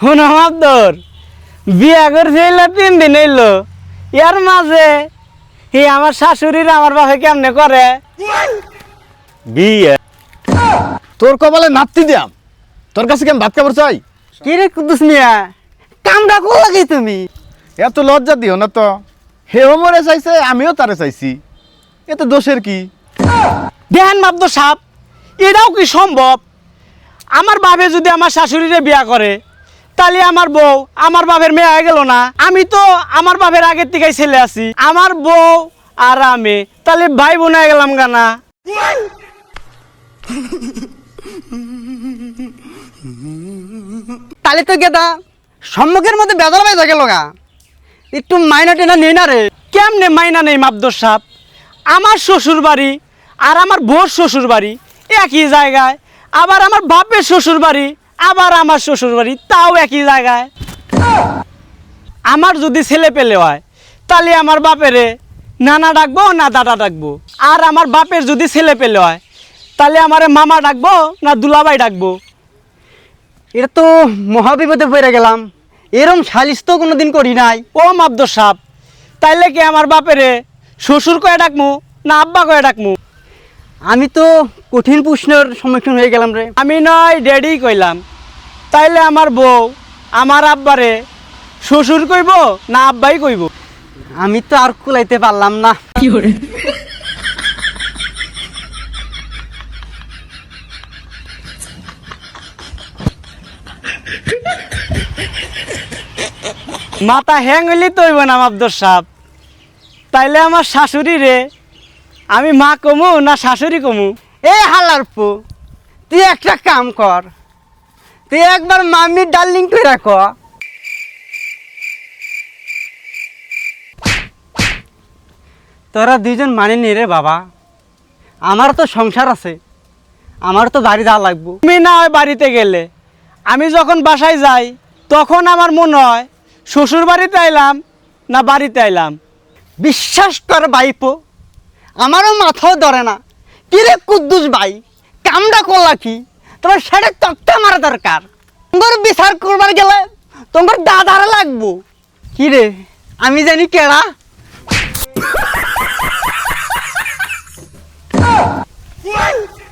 হুন আব্দর বিয়া করছে এলো তিন দিন এলো এর মাঝে হি আমার শাশুড়ির আমার বাপে কেমনে করে? বিয়ে? তোর কপালে নাপতি দিয়াম। তোর কাছে কেমন ভাত খাবার চাই? কি রে কুদ্দুস মিয়া? কামটা কর লাগি তুমি? এত লজ্জা দিও না তো। হেও মরে চাইছে আমিও তারে চাইছি। এতে দোষের কি? দেহান মাব্দ সাপ এটাও কি সম্ভব? আমার বাপে যদি আমার শাশুড়িরে বিয়া করে তাহলে আমার বউ আমার বাপের মেয়ে হয়ে গেল না। আমি তো আমার বাপের আগের থেকেই ছেলে আছি। আমার বউ আর আমি তাহলে ভাই বোন হয়ে গেলাম গানা তাহলে তো গেদা সম্মুখের মধ্যে বেজার বাইজা গেল গা। একটু মাইনা টেনা নেই না রে? কেমনে মাইনা নেই মাবদর সাপ আমার শ্বশুর বাড়ি আর আমার বোর শ্বশুর বাড়ি একই জায়গায়। আবার আমার বাপের শ্বশুর বাড়ি আবার আমার শ্বশুর বাড়ি তাও একই জায়গায়। আমার যদি ছেলে পেলে হয় তাহলে আমার বাপেরে নানা ডাকবো না দাদা ডাকবো। আর আমার বাপের যদি ছেলে পেলে হয় তাহলে আমার মামা ডাকবো না দুলাভাই ডাকবো। এটা তো মহাবিপদে পড়ে গেলাম। এরম সালিশ তো কোনো দিন করি নাই। ও মাবদ সাপ তাইলে কি আমার বাপেরে শ্বশুর কয়ে ডাকমু না আব্বা কয়ে ডাকমু? আমি তো কঠিন প্রশ্নের সম্মুখীন হয়ে গেলাম রে। আমি নয় ড্যাডি কইলাম। তাইলে আমার বউ আমার আব্বারে শ্বশুর কইব না আব্বাই কইব? আমি তো আর কুলাইতে পারলাম না। মাথা হ্যাং হইলে তো হইব না আব্দর সাপ। তাইলে আমার শাশুড়ি রে আমি মা কমু না শাশুড়ি কমু? এ হালার পু তুই একটা কাম কর। তুই একবার মামি ডার্লিং তুই রাখ তোরা দুইজন মানে নি রে বাবা। আমার তো সংসার আছে, আমার তো বাড়ি যাওয়া লাগবো। তুমি না হয় বাড়িতে গেলে। আমি যখন বাসায় যাই, তখন আমার মনে হয়, শ্বশুর বাড়িতে আইলাম না বাড়িতে আইলাম। বিশ্বাস কর বাইপো আমারও মাথাও ধরে না। কিরে কুদ্দুস ভাই কামটা করলা কি? তোমার সেটা তক্তা মারা দরকার। তোমার বিচার করবার গেলে তোমার দাদার লাগবো। কিরে আমি জানি কেডা?